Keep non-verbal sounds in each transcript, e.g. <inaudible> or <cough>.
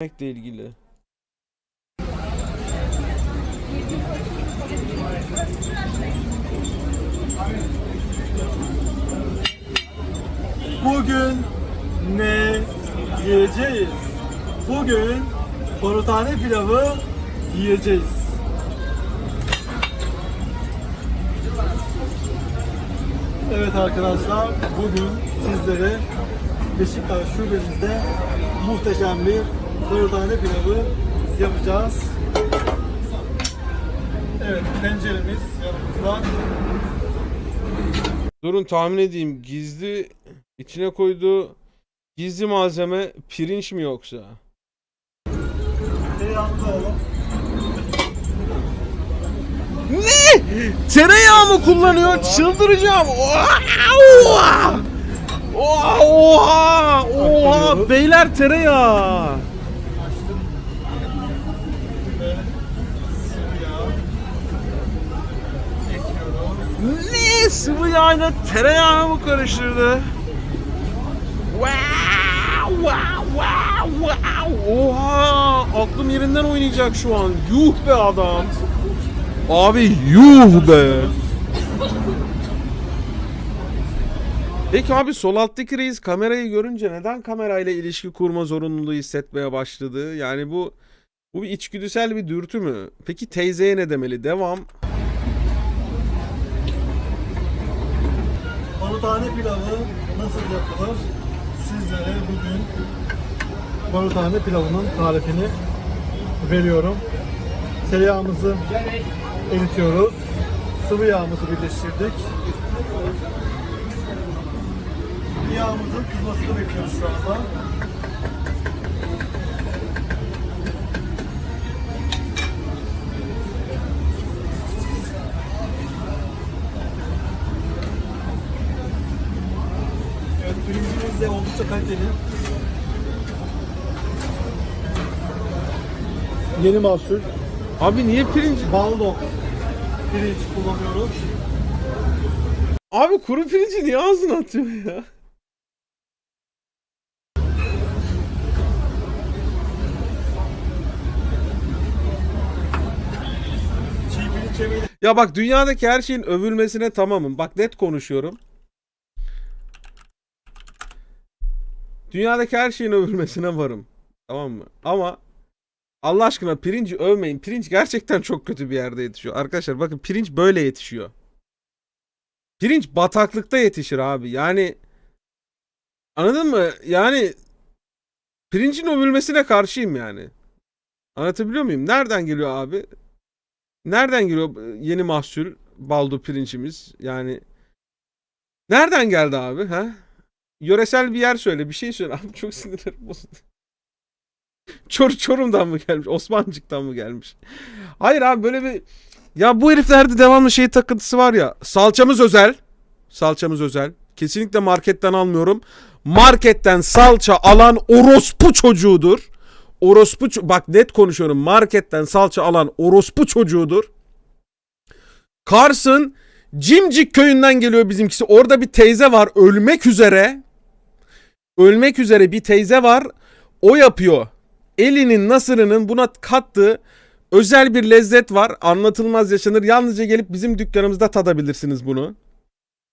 Yemekle ilgili. Bugün ne yiyeceğiz? Bugün barutane pilavı yiyeceğiz. Evet arkadaşlar bugün sizlere Beşiktaş şubemizde muhteşem bir barutane pilavı yapacağız. Evet tenceremiz yanımızda. Durun tahmin edeyim. Gizli içine koyduğu gizli malzeme pirinç mi yoksa? Tereyağımızı alalım. Ne? Tereyağı mı kullanıyor? Çıldıracağım. Oha! Oha! Oha! Oha! Beyler tereyağı. Ne? Sıvı yağla tereyağı mı karıştırdı? Wow! Wow! Wow! Wow! Oha! Aklım yerinden oynayacak şu an. Yuh be adam. Abi yuh be. Peki abi sol alttaki reis kamerayı görünce neden kamerayla ilişki kurma zorunluluğu hissetmeye başladı? Yani bu bu bir içgüdüsel bir dürtü mü? Peki teyzeye ne demeli? Devam. Barutane pilavı nasıl yapılır? Sizlere bugün barutane pilavının tarifini veriyorum. Tereyağımızı eritiyoruz. Sıvı yağımızı birleştirdik. Yağımızın kızmasını bekliyoruz şu anda. Oldukça kaliteli. Yeni mahsul Abi niye pirinç? baldo pirinç kullanıyoruz. Abi kuru pirinci niye ağzına atıyor ya? Ya bak dünyadaki her şeyin övülmesine tamamım. Bak net konuşuyorum. Dünyadaki her şeyin övülmesine varım. Tamam mı? Ama Allah aşkına pirinci övmeyin. Pirinç gerçekten çok kötü bir yerde yetişiyor. Arkadaşlar bakın pirinç böyle yetişiyor. Pirinç bataklıkta yetişir abi. Yani anladın mı? Yani pirincin övülmesine karşıyım yani. Anlatabiliyor muyum? Nereden geliyor abi? Nereden geliyor yeni mahsul baldo pirincimiz? Yani nereden geldi abi ha? Yöresel bir yer söyle, bir şey söyle. <laughs> Abi çok sinirlerim bozuldu. Çor Çorum'dan mı gelmiş? Osmancık'tan mı gelmiş? Hayır abi böyle bir ya bu heriflerde devamlı şey takıntısı var ya. Salçamız özel. Salçamız özel. Kesinlikle marketten almıyorum. Marketten salça alan orospu çocuğudur. Orospu bak net konuşuyorum. Marketten salça alan orospu çocuğudur. Kars'ın Cimcik köyünden geliyor bizimkisi. Orada bir teyze var ölmek üzere. Ölmek üzere bir teyze var. O yapıyor. Elinin nasırının buna kattığı özel bir lezzet var. Anlatılmaz yaşanır. Yalnızca gelip bizim dükkanımızda tadabilirsiniz bunu.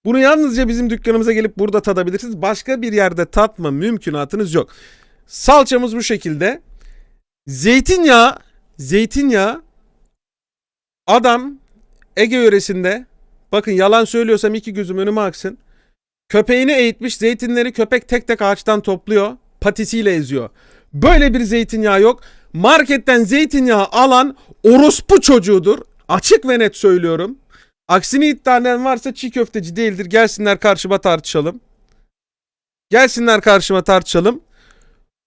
Bunu yalnızca bizim dükkanımıza gelip burada tadabilirsiniz. Başka bir yerde tatma mümkünatınız yok. Salçamız bu şekilde. Zeytinyağı, zeytinyağı adam Ege yöresinde bakın yalan söylüyorsam iki gözüm önüme aksın. Köpeğini eğitmiş zeytinleri köpek tek tek ağaçtan topluyor. Patisiyle eziyor. Böyle bir zeytinyağı yok. Marketten zeytinyağı alan orospu çocuğudur. Açık ve net söylüyorum. Aksini iddia eden varsa çiğ köfteci değildir. Gelsinler karşıma tartışalım. Gelsinler karşıma tartışalım.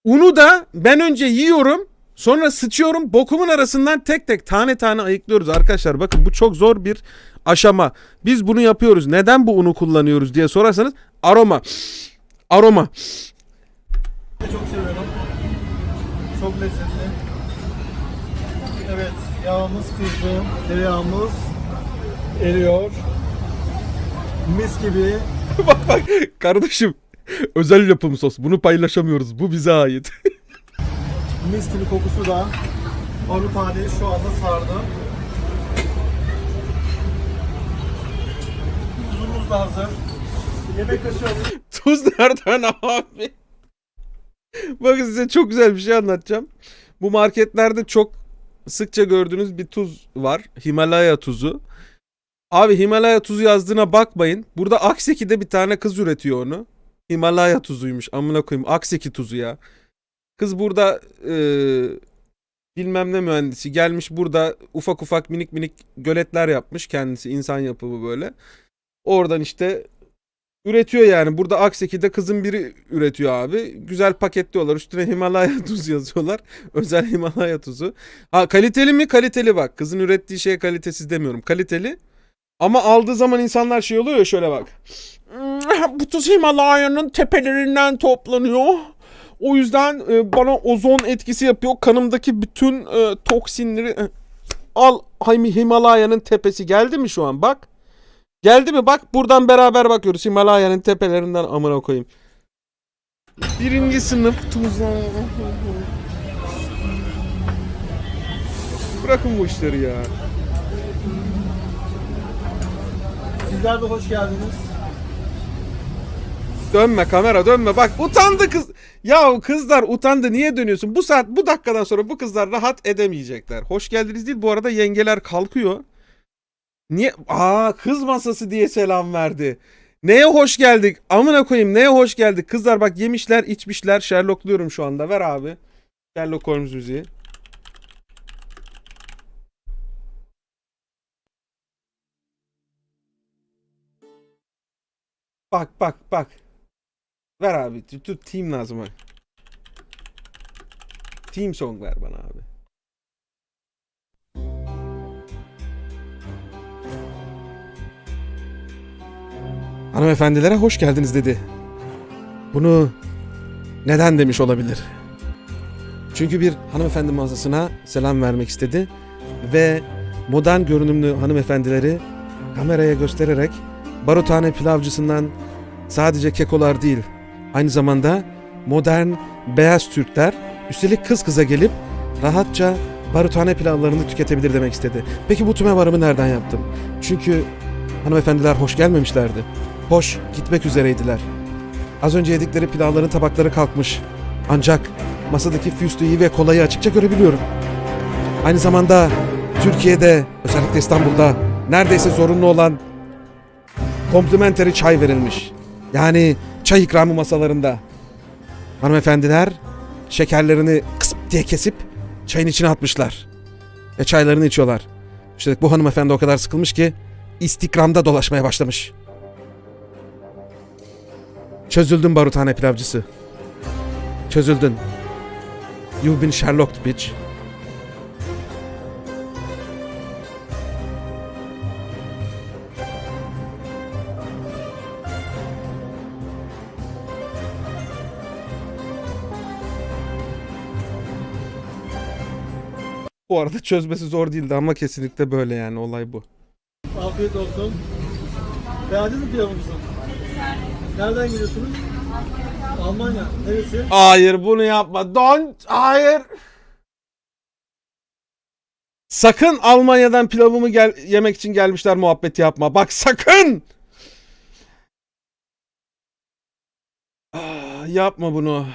Unu da ben önce yiyorum. Sonra sıçıyorum. Bokumun arasından tek tek tane tane ayıklıyoruz arkadaşlar. Bakın bu çok zor bir aşama. Biz bunu yapıyoruz. Neden bu unu kullanıyoruz diye sorarsanız aroma. Aroma. çok seviyorum. Çok lezzetli. Evet, yağımız kızdı. Tereyağımız eriyor. Mis gibi. <laughs> bak bak kardeşim. Özel yapım sos. Bunu paylaşamıyoruz. Bu bize ait. <laughs> Mis gibi kokusu da taneyi şu anda sardı. Tuzumuz da hazır. Yemek kaşığı. Tuz nereden abi? Bakın size çok güzel bir şey anlatacağım. Bu marketlerde çok sıkça gördüğünüz bir tuz var. Himalaya tuzu. Abi Himalaya tuzu yazdığına bakmayın. Burada Akseki'de bir tane kız üretiyor onu. Himalaya tuzuymuş. Amına koyayım. Akseki tuzu ya. Kız burada e, bilmem ne mühendisi gelmiş burada ufak ufak minik minik göletler yapmış kendisi insan yapımı böyle. Oradan işte üretiyor yani. Burada Akseki'de kızın biri üretiyor abi. Güzel paketliyorlar. Üstüne Himalaya <laughs> tuzu yazıyorlar. Özel Himalaya tuzu. Ha kaliteli mi? Kaliteli bak. Kızın ürettiği şey kalitesiz demiyorum. Kaliteli. Ama aldığı zaman insanlar şey oluyor ya şöyle bak. "Hmm, Bu tuz Himalaya'nın tepelerinden toplanıyor. O yüzden e, bana ozon etkisi yapıyor. Kanımdaki bütün e, toksinleri e, al Him- Himalaya'nın tepesi geldi mi şu an bak. Geldi mi bak buradan beraber bakıyoruz Himalaya'nın tepelerinden amına koyayım. Birinci sınıf tuzlar. Bırakın bu işleri ya. Sizler de hoş geldiniz. Dönme kamera dönme bak utandı kız. Ya kızlar utandı niye dönüyorsun? Bu saat bu dakikadan sonra bu kızlar rahat edemeyecekler. Hoş geldiniz değil bu arada yengeler kalkıyor. Niye? Aa kız masası diye selam verdi. Neye hoş geldik? Amına koyayım neye hoş geldik? Kızlar bak yemişler içmişler. Sherlockluyorum şu anda. Ver abi. Sherlock Holmes müziği. Bak bak bak. Ver abi. Dur team lazım abi. Team song ver bana abi. Hanımefendilere hoş geldiniz dedi. Bunu neden demiş olabilir? Çünkü bir hanımefendi mağazasına selam vermek istedi ve modern görünümlü hanımefendileri kameraya göstererek baruthane pilavcısından sadece kekolar değil, aynı zamanda modern beyaz Türkler üstelik kız kıza gelip rahatça baruthane pilavlarını tüketebilir demek istedi. Peki bu tüme varımı nereden yaptım? Çünkü hanımefendiler hoş gelmemişlerdi. Hoş gitmek üzereydiler. Az önce yedikleri pilavların tabakları kalkmış. Ancak masadaki füstüyü ve kolayı açıkça görebiliyorum. Aynı zamanda Türkiye'de özellikle İstanbul'da neredeyse zorunlu olan komplimenteri çay verilmiş. Yani çay ikramı masalarında. Hanımefendiler şekerlerini kısıp diye kesip çayın içine atmışlar. Ve çaylarını içiyorlar. İşte bu hanımefendi o kadar sıkılmış ki istikramda dolaşmaya başlamış. Çözüldün baruthane pilavcısı. Çözüldün. You've been Sherlocked bitch. Bu arada çözmesi zor değildi ama kesinlikle böyle yani olay bu. Afiyet olsun. Beğendiniz mi pilavımızı? Nereden geliyorsunuz? Almanya. Neresi? Hayır bunu yapma. Don't. Hayır. Sakın Almanya'dan pilavımı gel yemek için gelmişler muhabbeti yapma. Bak sakın. Ah, yapma bunu.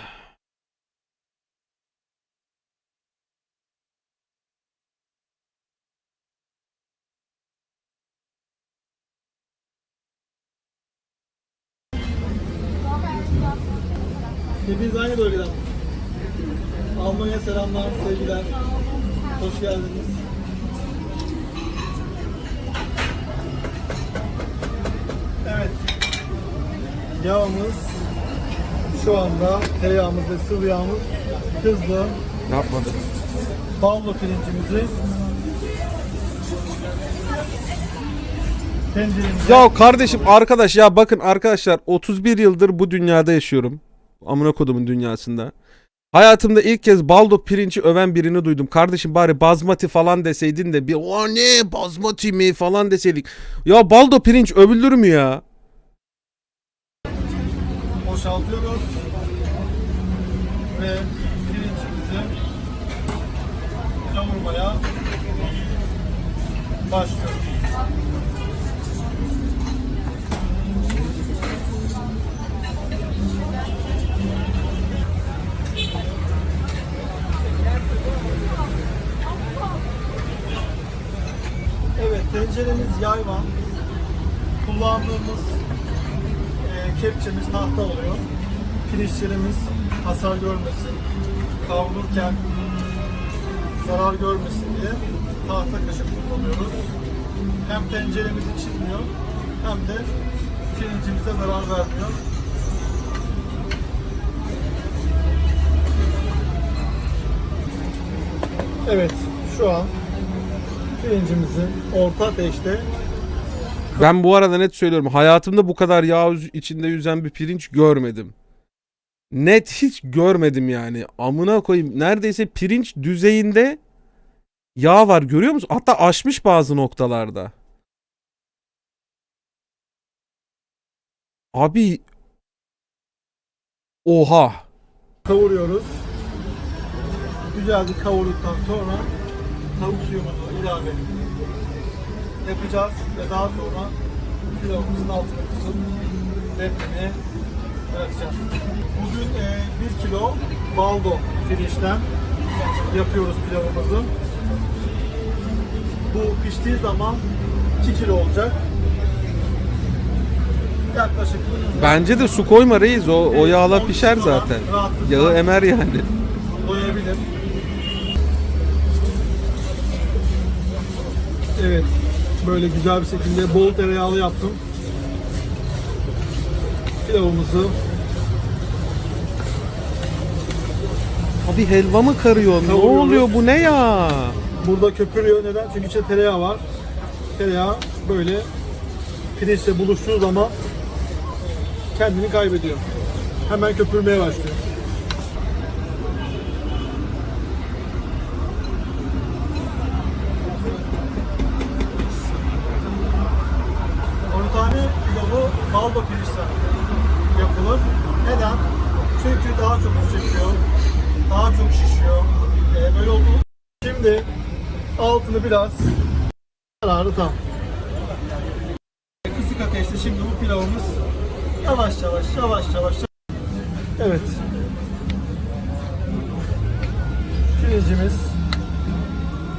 Hepiniz aynı bölgeden. Almanya selamlar, sevgiler. Hoş geldiniz. Evet. Yağımız şu anda tereyağımız ve sıvı yağımız hızlı. Yapmadı. Ballo pirincimizi tenceremize Ya kardeşim arkadaş ya bakın arkadaşlar 31 yıldır bu dünyada yaşıyorum. Amına kodumun dünyasında. Hayatımda ilk kez baldo pirinci öven birini duydum. Kardeşim bari bazmati falan deseydin de bir o ne bazmati mi falan deseydik. Ya baldo pirinç övülür mü ya? boşaltıyoruz ve pirincimizi yapmaya başlıyoruz. Evet, tenceremiz yayvan. Kullandığımız e, kepçemiz tahta oluyor. Pirinçlerimiz hasar görmesin, kavrulurken zarar görmesin diye tahta kaşık kullanıyoruz. Hem tenceremizi çizmiyor hem de pirincimize zarar vermiyor. Evet, şu an pirincimizi orta ateşte Ben bu arada net söylüyorum. Hayatımda bu kadar yağ üz- içinde yüzen bir pirinç görmedim. Net hiç görmedim yani. Amına koyayım. Neredeyse pirinç düzeyinde yağ var görüyor musun? Hatta aşmış bazı noktalarda. Abi Oha. kavuruyoruz. Güzelce kavurduktan sonra tavuk suyumuzu ilave yapacağız ve daha sonra pilavımızın altına kısıp demlemeye bırakacağız. Bugün 1 kilo baldo pirinçten yapıyoruz pilavımızı. Bu piştiği zaman 2 kilo olacak. Yaklaşık Bence de su koyma reis. O, o yağla pişer zaten. Yağı emer yani. doyabilir. Evet. Böyle güzel bir şekilde bol tereyağlı yaptım. Pilavımızı Abi helva mı karıyor? Ne Kavuruyoruz. oluyor bu ne ya? burada köpürüyor. Neden? Çünkü içinde tereyağı var. Tereyağı böyle pirinçle buluştuğu zaman kendini kaybediyor. Hemen köpürmeye başlıyor. tane pilavı baldo pirinçten yapılır. Neden? Çünkü daha çok su çekiyor, daha çok şişiyor. Ee, böyle oldu. Şimdi altını biraz kararı tam. Kısık ateşte şimdi bu pilavımız yavaş yavaş yavaş yavaş Evet. Pirincimiz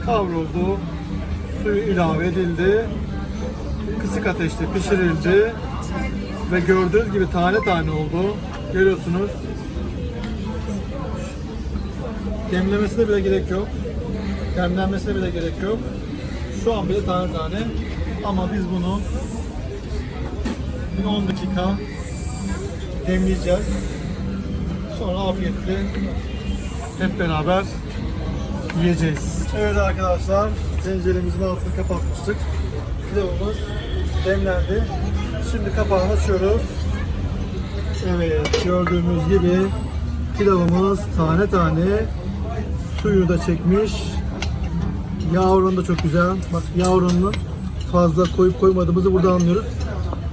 kavruldu. Suyu ilave edildi. Kısık ateşte pişirildi. Ve gördüğünüz gibi tane tane oldu. Görüyorsunuz. Demlemesine bile gerek yok. Demlenmesine bile gerek yok. Şu an bile tane tane. Ama biz bunu bir 10 dakika demleyeceğiz. Sonra afiyetle hep beraber yiyeceğiz. Evet arkadaşlar, tenceremizin altını kapatmıştık. Pilavımız demlendi. Şimdi kapağını açıyoruz. Evet, gördüğünüz gibi pilavımız tane tane suyu da çekmiş. Yağ oranı da çok güzel. Bak yağ oranını fazla koyup koymadığımızı burada anlıyoruz.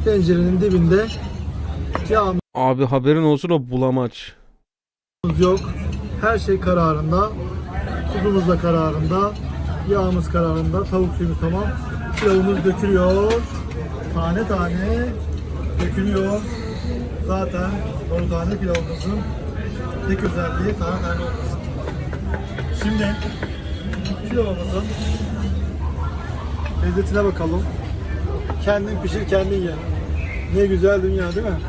Tencerenin dibinde yağımız Abi haberin olsun o bulamaç. yok. Her şey kararında. Tuzumuz da kararında. Yağımız kararında. Tavuk suyumuz tamam. Pilavımız dökülüyor. Tane tane dökülüyor. Zaten o tane pilavımızın tek özelliği tane tane olması. Şimdi pilavımızın lezzetine bakalım. Kendin pişir kendin ye. Ne güzel dünya değil mi?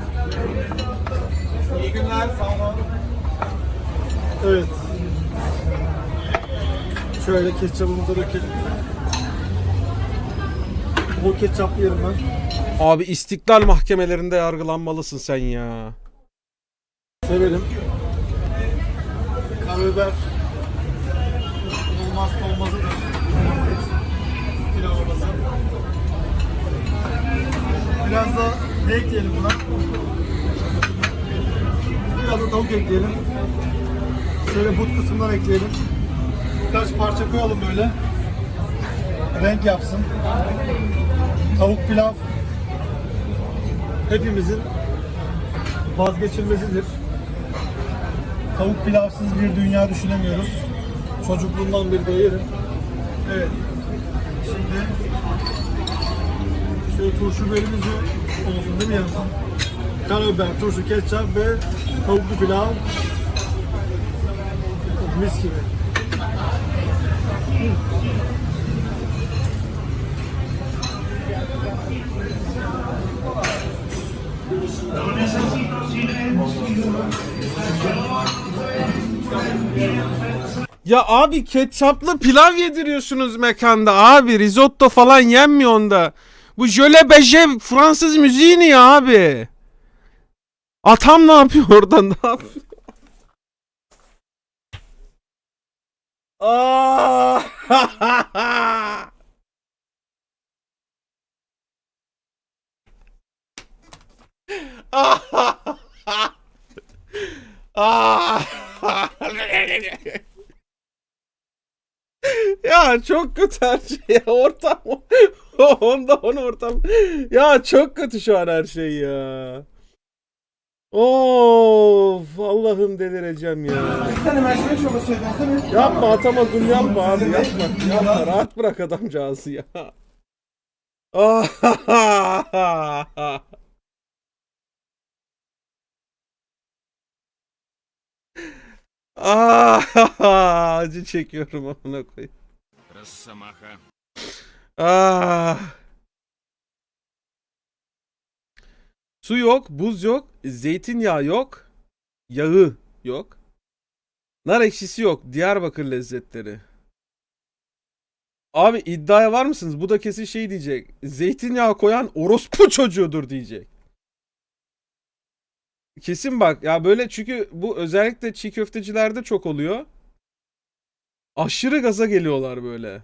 İyi günler, sağ olun. Evet. Şöyle ketçapımızı dökelim. Bol ketçaplı yerim ben. Abi istiklal mahkemelerinde yargılanmalısın sen ya. Severim. Karabiber olmazsa olmazıdır. Pilavımızın. Biraz da ne ekleyelim buna? Biraz da tavuk ekleyelim. Şöyle but kısmından ekleyelim. Birkaç parça koyalım böyle. Renk yapsın. Tavuk pilav hepimizin vazgeçilmezidir. Tavuk pilavsız bir dünya düşünemiyoruz. Çocukluğumdan beri de yerim. Evet. Şimdi şöyle turşu bölümümüzü olsun değil mi yanında? Karabiber, turşu, ketçap ve tavuklu pilav. Mis gibi. Ya abi ketçaplı pilav yediriyorsunuz mekanda abi. Risotto falan yenmiyor onda. Bu jöle beje Fransız müziği ne ya abi? Atam ne yapıyor orada ne yapıyor? Aa! Ah! <laughs> ya çok kötü her şey ya ortam <laughs> onda on ortam ya çok kötü şu an her şey ya Of Allah'ım delireceğim ya. Sen ben şöyle şoka söyledim. Yapma Atamakul yapma abi yapma. Yapma rahat bırak adamcağızı ya. Ah, acı çekiyorum amına koyayım. Ah. Su yok, buz yok, zeytinyağı yok, yağı yok. Nar ekşisi yok. Diyarbakır lezzetleri. Abi iddiaya var mısınız? Bu da kesin şey diyecek. Zeytinyağı koyan orospu çocuğudur diyecek. Kesin bak ya böyle çünkü bu özellikle çiğ köftecilerde çok oluyor. Aşırı gaza geliyorlar böyle.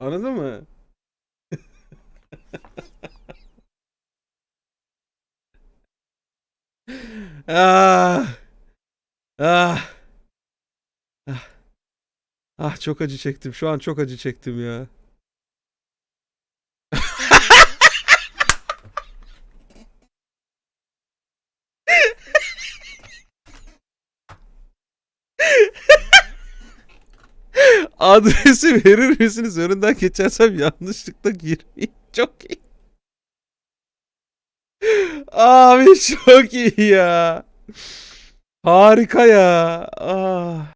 Anladın mı? <laughs> ah. Ah. Ah. Ah çok acı çektim. Şu an çok acı çektim ya. <laughs> Adresi verir misiniz? Önünden geçersem yanlışlıkla girmeyin. Çok iyi. Abi çok iyi ya. Harika ya. Ah.